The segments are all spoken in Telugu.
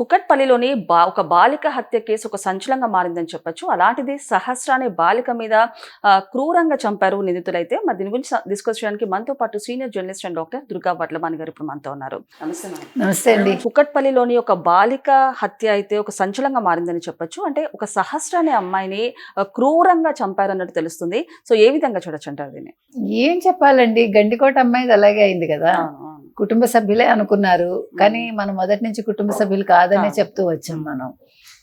కుకట్పల్లిలోని బా ఒక బాలిక హత్య కేసు ఒక సంచలనంగా మారిందని చెప్పొచ్చు. అలాంటిది సహస్ర అనే బాలిక మీద క్రూరంగా చంపారు నిందితులైతే. మరి దీని గురించి డిస్కస్ చేయడానికి మనతో పాటు senior journalist and doctor Durga Vadlamani garu ఇప్పుడు మనతో ఉన్నారు. నమస్తే అండి. కుకట్పల్లిలోని ఒక బాలిక హత్య అయితే ఒక సంచలనంగా మారిందని చెప్పొచ్చు. అంటే ఒక సహస్ర అనే అమ్మాయిని క్రూరంగా చంపారన్నట్టు తెలుస్తుంది. సో ఏ విధంగా చూడొచ్చు అంటారు దీన్ని? ఏం చెప్పాలండి గండికోట అమ్మాయిది అలాగే అయింది కదా. కుటుంబ సభ్యులే అనుకున్నారు. కానీ మనం మొదటి నుంచి కుటుంబ సభ్యులు కాదనే కాదు. చెప్తూ వచ్చాం మనం.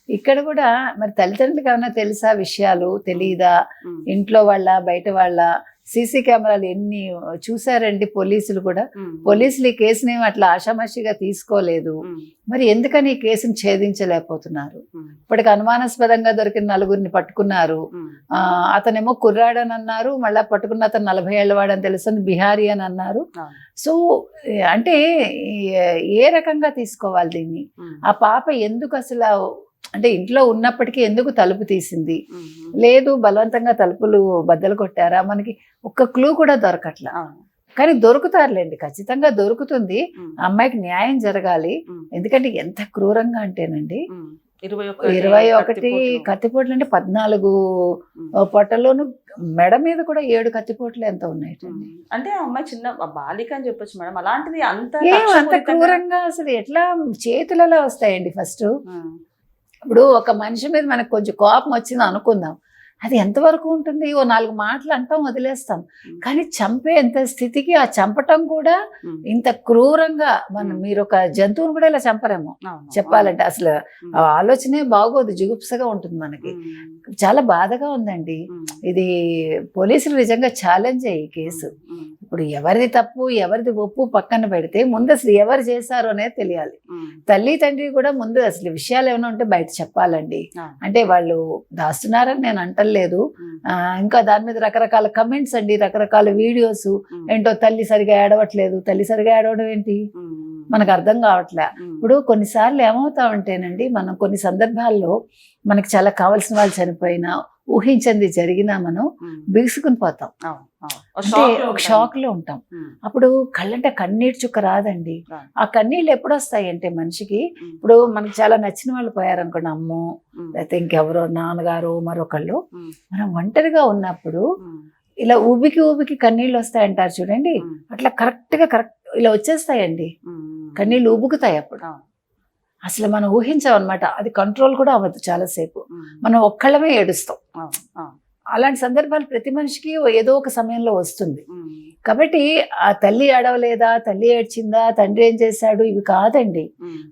ఇక్కడ కూడా మరి తల్లిదండ్రులకు ఏమైనా తెలుసా విషయాలు? తెలియదా ఇంట్లో వాళ్ళ బయట వాళ్ళ? సీసీ కెమెరాలు ఎన్ని చూసారండి పోలీసులు కూడా? పోలీసులు ఈ కేసుని అట్లా ఆషామాషిగా తీసుకోలేదు. మరి ఎందుకని ఈ కేసుని ఛేదించలేకపోతున్నారు? ఇప్పటికి అనుమానాస్పదంగా దొరికిన నలుగురిని పట్టుకున్నారు. అతనేమో కుర్రాడని అన్నారు మళ్ళా పట్టుకున్న అతను నలభై ఏళ్ళ వాడని తెలుసు బిహారీ అని అన్నారు. సో అంటే ఏ- రకంగా తీసుకోవాలి దీన్ని? ఆ పాప ఎందుకు అసలు అంటే ఇంట్లో ఉన్నప్పటికీ ఎందుకు తలుపు తీసింది. లేదు బలవంతంగా తలుపులు బద్దలు కొట్టారా? మనకి ఒక్క క్లూ కూడా దొరకట్లా. కానీ దొరుకుతారులేండి ఖచ్చితంగా దొరుకుతుంది. అమ్మాయికి న్యాయం జరగాలి. ఎందుకంటే ఎంత క్రూరంగా అంటేనండి. ఇరవై ఒకటి కత్తిపోట్లు. అంటే పద్నాలుగు పొట్టలోను మెడ మీద కూడా ఏడు కత్తిపోట్లు ఎంత ఉన్నాయి. అంటే అమ్మాయి చిన్న బాలిక అని చెప్పొచ్చు మేడం. అలాంటిది అంత అంత క్రూరంగా అసలు ఎట్లా చేతులలో వస్తాయండి ఫస్ట్? ఇప్పుడు ఒక మనిషి మీద మనకు కొంచెం కోపం వచ్చింది అనుకుందాం. అది ఎంతవరకు ఉంటుంది? ఓ నాలుగు మాటలు అంటాం వదిలేస్తాం. కానీ చంపేంత స్థితికి ఆ చంపటం కూడా. ఇంత క్రూరంగా మనం. మీరు ఒక జంతువుని కూడా ఇలా చంపరేమో. చెప్పాలంటే అసలు ఆలోచనే బాగోదు జుగుప్సగా ఉంటుంది మనకి. చాలా బాధగా ఉందండి. ఇది పోలీసులు నిజంగా ఛాలెంజ్ ఈ కేసు. ఇప్పుడు ఎవరిది తప్పు ఎవరిది ఒప్పు పక్కన పెడితే ముందు అసలు ఎవరు చేశారు అనేది తెలియాలి. తల్లి తండ్రి కూడా ముందు అసలు విషయాలు ఏమైనా ఉంటే బయట చెప్పాలండి. అంటే వాళ్ళు దాస్తున్నారని నేను అంటలేదు. ఇంకా దాని మీద రకరకాల కమెంట్స్ అండి రకరకాల వీడియోస్ ఏంటో తల్లి సరిగా ఏడవట్లేదు తల్లి సరిగా ఏడవడం ఏంటి? మనకు అర్థం కావట్లే. ఇప్పుడు కొన్నిసార్లు ఏమవుతామంటేనండి మనం కొన్ని సందర్భాల్లో మనకి చాలా కావాల్సిన వాళ్ళు చనిపోయినా ఊహించింది జరిగినా మనం బిగుసుకుని పోతాం. అంటే. షాక్లో ఉంటాం. అప్పుడు కళ్ళంటే కన్నీటి చుక్క రాదండి. రాదు. ఆ కన్నీళ్ళు ఎప్పుడు వస్తాయి అంటే మనిషికి? ఇప్పుడు మనకి చాలా నచ్చిన వాళ్ళు పోయారనుకోండి అమ్మో లేకపోతే ఇంకెవరో నాన్నగారు మరొకళ్ళు. మనం ఒంటరిగా ఉన్నప్పుడు ఇలా ఊబికి ఊబికి కన్నీళ్ళు వస్తాయంటారు చూడండి. అట్లా కరెక్ట్గా కరెక్ట్ ఇలా వచ్చేస్తాయండి. కన్నీళ్ళు ఊబుకుతాయి అప్పుడు. అసలు మనం ఊహించాం అనమాట అది కంట్రోల్ కూడా అవ్వదు చాలాసేపు. మనం ఒక్కళ్ళమే ఏడుస్తాం. అలాంటి సందర్భాలు ప్రతి మనిషికి ఏదో ఒక సమయంలో వస్తుంది. కాబట్టి ఆ తల్లి ఏడవలేదా తల్లి ఏడ్చిందా తండ్రి ఏం చేశాడు ఇవి కాదండి.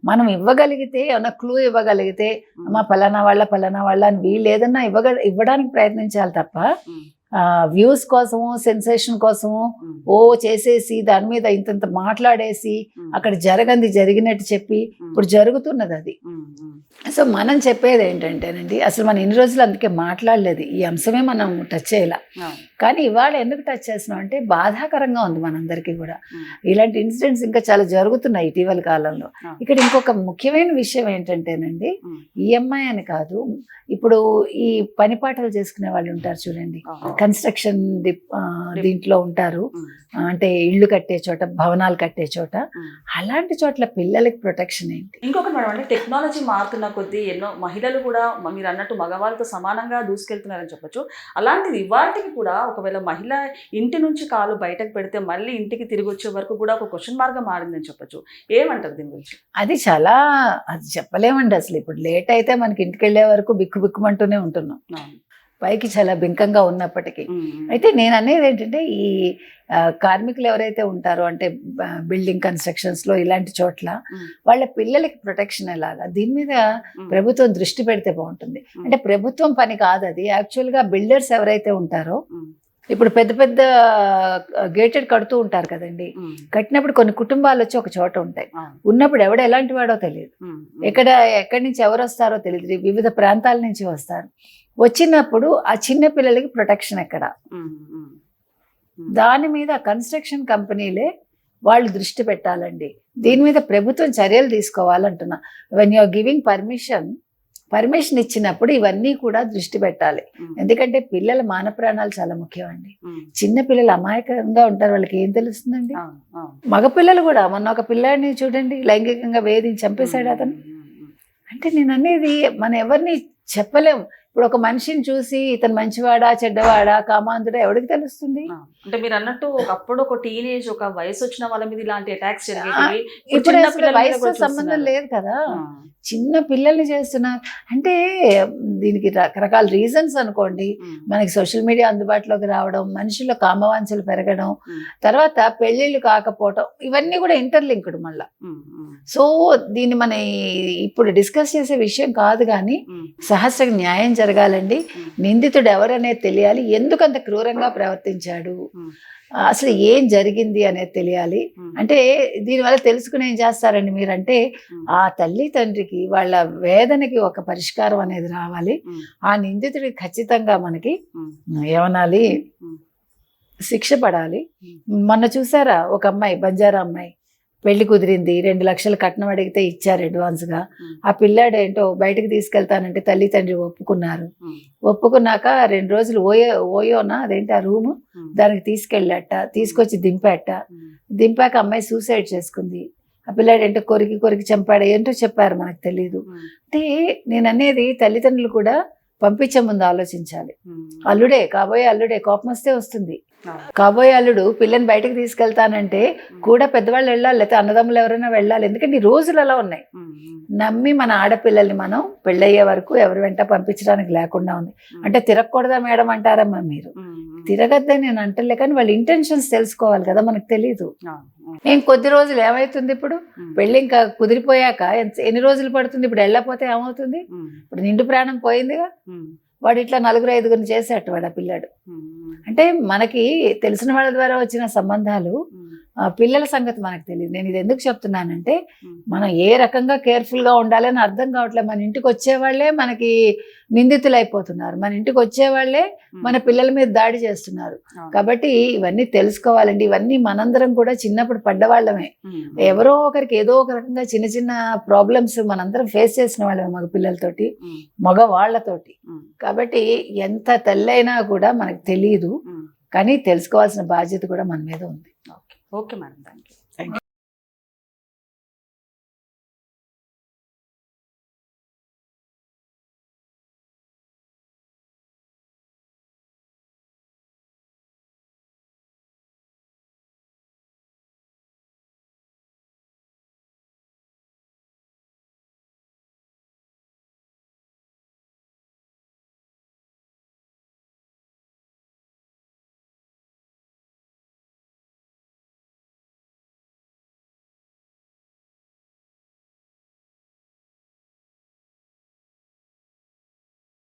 మనం ఇవ్వగలిగితే ఏమన్నా క్లూ ఇవ్వగలిగితే అమ్మ పలానా వాళ్ళ పలానా వాళ్ళ అని వీళ్ళు ఏదన్నా ఇవ్వగ ఇవ్వడానికి ప్రయత్నించాలి తప్ప వ్యూస్ కోసము సెన్సేషన్ కోసము ఓ చేసేసి దాని మీద ఇంతంత మాట్లాడేసి అక్కడ జరగంది జరిగినట్టు చెప్పి ఇప్పుడు జరుగుతున్నది అది. సో మనం చెప్పేది ఏంటంటేనండి అసలు మనం ఇన్ని రోజులు అందుకే మాట్లాడలేదు. ఈ అంశమే మనం టచ్ చేయాల. కానీ ఇవాళ ఎందుకు టచ్ చేస్తున్నాం అంటే బాధాకరంగా ఉంది మనందరికీ కూడా. ఇలాంటి ఇన్సిడెంట్స్ ఇంకా చాలా జరుగుతున్నాయి ఇటీవల కాలంలో. ఇక్కడ ఇంకొక ముఖ్యమైన విషయం ఏంటంటేనండి ఈఎంఐ అని కాదు ఇప్పుడు ఈ పని పాటలు చేసుకునే వాళ్ళు ఉంటారు చూడండి. కన్స్ట్రక్షన్ దీంట్లో ఉంటారు. అంటే ఇళ్ళు కట్టే చోట భవనాలు కట్టే చోట. అలాంటి చోట్ల పిల్లలకి ప్రొటెక్షన్ ఏంటి? ఇంకొకటి మేడం అంటే టెక్నాలజీ మారుతున్న కొద్దీ ఎన్నో మహిళలు కూడా మీరు అన్నట్టు మగవాళ్ళతో సమానంగా దూసుకెళ్తున్నారని చెప్పొచ్చు. అలాంటిది ఇవాటికి కూడా ఒకవేళ మహిళ ఇంటి నుంచి కాలు బయటకు పెడితే మళ్ళీ ఇంటికి తిరిగి వచ్చే వరకు కూడా ఒక క్వశ్చన్ మార్గా మారిందని చెప్పొచ్చు. ఏమంటారు దీని గురించి? అది చాలా అది చెప్పలేమండి అసలు. ఇప్పుడు లేట్ అయితే మనకి ఇంటికి వెళ్ళే వరకు బిక్కు బిక్కుమంటూనే ఉంటున్నాం. పైకి చాలా బింకంగా ఉన్నప్పటికీ. అయితే నేను అనేది ఏంటంటే ఈ కార్మికులు ఎవరైతే ఉంటారో అంటే బిల్డింగ్ కన్స్ట్రక్షన్స్లో ఇలాంటి చోట్ల వాళ్ళ పిల్లలకి ప్రొటెక్షన్ ఎలాగా? దీని మీద ప్రభుత్వం దృష్టి పెడితే బాగుంటుంది. అంటే ప్రభుత్వం పని కాదు అది యాక్చువల్గా బిల్డర్స్ ఎవరైతే ఉంటారో ఇప్పుడు పెద్ద పెద్ద గేటెడ్ కడుతూ ఉంటారు కదండి. కట్టినప్పుడు కొన్ని కుటుంబాలు వచ్చి ఒక చోట ఉంటాయి. ఉన్నప్పుడు ఎవడు ఎలాంటి వాడో తెలియదు. ఎక్కడ ఎక్కడి నుంచి ఎవరు వస్తారో తెలియదు. వివిధ ప్రాంతాల నుంచి వస్తారు. వచ్చినప్పుడు ఆ చిన్న పిల్లలకి ప్రొటెక్షన్ ఎక్కడ? దాని మీద కన్స్ట్రక్షన్ కంపెనీలే వాళ్ళు దృష్టి పెట్టాలండి. దీని మీద ప్రభుత్వం చర్యలు తీసుకోవాలంటున్నా. When you're giving permission permission ఇచ్చినప్పుడు ఇవన్నీ కూడా దృష్టి పెట్టాలి. ఎందుకంటే పిల్లల మాన ప్రాణాలు చాలా ముఖ్యం అండి చిన్న పిల్లలు అమాయకంగా ఉంటారు వాళ్ళకి ఏం తెలుస్తుందండి? అవును, అవును. మగ పిల్లలు కూడా మొన్న ఒక పిల్లాడిని చూడండి లైంగికంగా వేధించి చంపేశాడు అతను. అంటే నేను అనేది మనం ఎవరిని చెప్పలేం. ఇప్పుడు ఒక మనిషిని చూసి ఇతను మంచివాడా చెడ్డవాడా కామాంధుడా ఎవరికి తెలుస్తుంది? అంటే మీరు అన్నట్టు ఒకప్పుడు ఒక టీనేజ్ ఒక వయసు వచ్చిన వాళ్ళ మీద ఇలాంటి అటాక్స్ జరిగేవి ఇప్పుడు కూడా సంబంధం. లేదు కదా? చిన్న పిల్లల్ని చేస్తున్నారు. అంటే దీనికి రకరకాల రీజన్స్ అనుకోండి. మనకి సోషల్ మీడియా అందుబాటులోకి రావడం మనుషుల్లో కామవాంఛలు పెరగడం తర్వాత పెళ్ళిళ్ళు కాకపోవడం ఇవన్నీ కూడా ఇంటర్లింక్డ్ మళ్ళా. సో దీన్ని మన ఇప్పుడు డిస్కస్ చేసే విషయం కాదు కానీ సహస్ర న్యాయం జరగాలండి. నిందితుడు ఎవరనేది తెలియాలి. ఎందుకు అంత క్రూరంగా ప్రవర్తించాడు? అసలు ఏం జరిగింది అనేది తెలియాలి. అంటే దీనివల్ల తెలుసుకుని ఏం చేస్తారండి మీరంటే ఆ తల్లి తండ్రికి వాళ్ళ వేదనకి ఒక పరిష్కారం అనేది రావాలి. ఆ నిందితుడికి ఖచ్చితంగా మనకి ఏమనాలి. శిక్ష పడాలి. మొన్న చూసారా ఒక అమ్మాయి బంజారా అమ్మాయి? పెళ్ళి కుదిరింది రెండు లక్షలు కట్నం అడిగితే ఇచ్చారు అడ్వాన్స్గా. ఉమ్. ఆ పిల్లాడు ఏంటో బయటకు తీసుకెళ్తానంటే తల్లి తండ్రి ఒప్పుకున్నారు. ఒప్పుకున్నాక రెండు రోజులు ఓయో ఓయోనా అదేంటి ఆ రూమ్? దానికి తీసుకెళ్ళాట తీసుకొచ్చి దింపాట. దింపాక అమ్మాయి సూసైడ్ చేసుకుంది. ఆ పిల్లాడు ఏంటో కొరికి కొరికి చంపాడు ఏంటో చెప్పారు మనకు తెలియదు అంటే నేను అనేది తల్లిదండ్రులు కూడా పంపించే ముందు ఆలోచించాలి. అల్లుడే కాబోయే అల్లుడే కోపం వస్తే వస్తుంది. కాబోయే అల్లుడు పిల్లని బయటకు తీసుకెళ్తానంటే కూడా పెద్దవాళ్ళు వెళ్ళాలి లేకపోతే అన్నదమ్ములు ఎవరైనా వెళ్ళాలి. ఎందుకంటే ఈ రోజులు అలా ఉన్నాయి. నమ్మి మన ఆడపిల్లల్ని మనం పెళ్ళయ్యే వరకు ఎవరి వెంట పంపించడానికి లేకుండా ఉంది. అంటే తిరగకూడదా మేడం అంటారమ్మా మీరు. తిరగద్దని నేను అంటలే కానీ వాళ్ళ ఇంటెన్షన్స్ తెలుసుకోవాలి కదా మనకు ఆ, ఏం కొద్ది రోజులు ఏమవుతుంది ఇప్పుడు? పెళ్ళి ఇంకా కుదిరిపోయాక ఎన్ని రోజులు పడుతుంది? ఇప్పుడు వెళ్ళకపోతే ఏమవుతుంది? ఇప్పుడు నిండు ప్రాణం పోయిందిగా? వాడు ఇట్లా నలుగురు ఐదుగురిని చేసేట వాడు ఆ పిల్లాడు. అంటే మనకి తెలిసిన వాళ్ళ ద్వారా వచ్చిన సంబంధాలు పిల్లల సంగతి మనకు తెలియదు నేను ఇది ఎందుకు చెప్తున్నానంటే. మనం ఏ రకంగా కేర్ఫుల్గా ఉండాలని అర్థం కావట్లేదు మన ఇంటికి వచ్చేవాళ్ళే మనకి నిందితులు అయిపోతున్నారు మన ఇంటికి వచ్చేవాళ్ళే మన పిల్లల మీద దాడి చేస్తున్నారు. కాబట్టి ఇవన్నీ తెలుసుకోవాలండి. ఇవన్నీ మనందరం కూడా చిన్నప్పుడు పడ్డవాళ్ళమే ఎవరో ఒకరికి ఏదో ఒక రకంగా చిన్న చిన్న ప్రాబ్లమ్స్ మనందరం ఫేస్ చేసిన వాళ్ళమే మగ పిల్లలతోటి ఉమ్, మగ వాళ్ళతోటి. ఉమ్, కాబట్టి ఎంత తెల్లైనా కూడా మనకు తెలియదు. కానీ తెలుసుకోవాల్సిన బాధ్యత కూడా మన మీద ఉంది. Okay madam thank